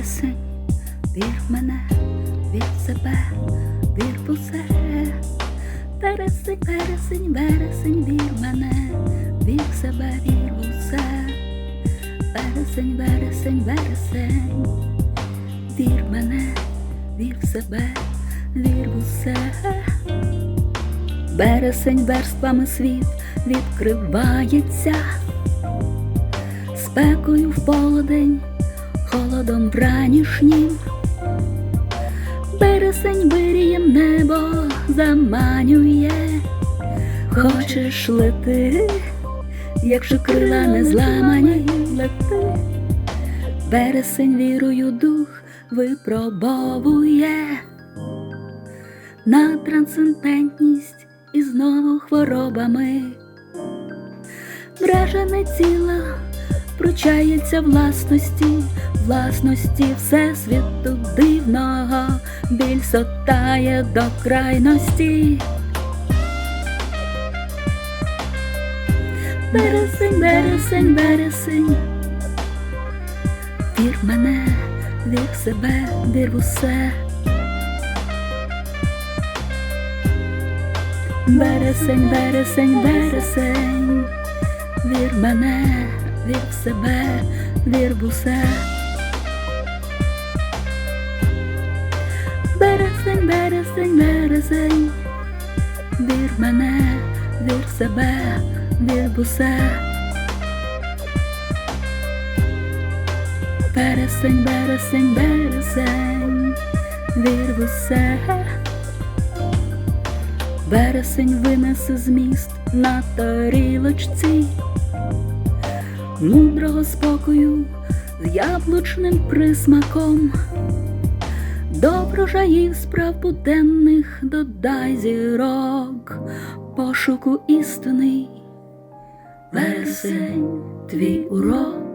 вересень, вір мене, вір себе, вір в усе. Вересень, вересень, вір мене, вір себе, вір усе. Вересень, вересень, вересень, вір мене, вір себе, вір усе. Вересень верствами світ відкривається, спекою в полудень, холодом вранішнім. Бересень вирієм небо заманює, хочеш лети, якщо крила не зламані, лети. Бересень вірою дух випробовує на трансцендентність і знову хворобами. Вражене тіло пручається власності, власності Всесвіту дивного, біль сотає до крайності. Бересень, бересень, бересень, вір мене, вір себе, вір усе. Бересень, бересень, бересень, вір мене, вір в себе, вір в усе. Бересень, бересень, бересень, вір в мене, вір в себе, вір в усе. Бересень, бересень, бересень, вір в усе. Вересень винесе зміст на тарілочці, мудрого спокою з яблучним присмаком, до врожаїв справ буденних додай зірок, пошуку істини, вересень твій урок.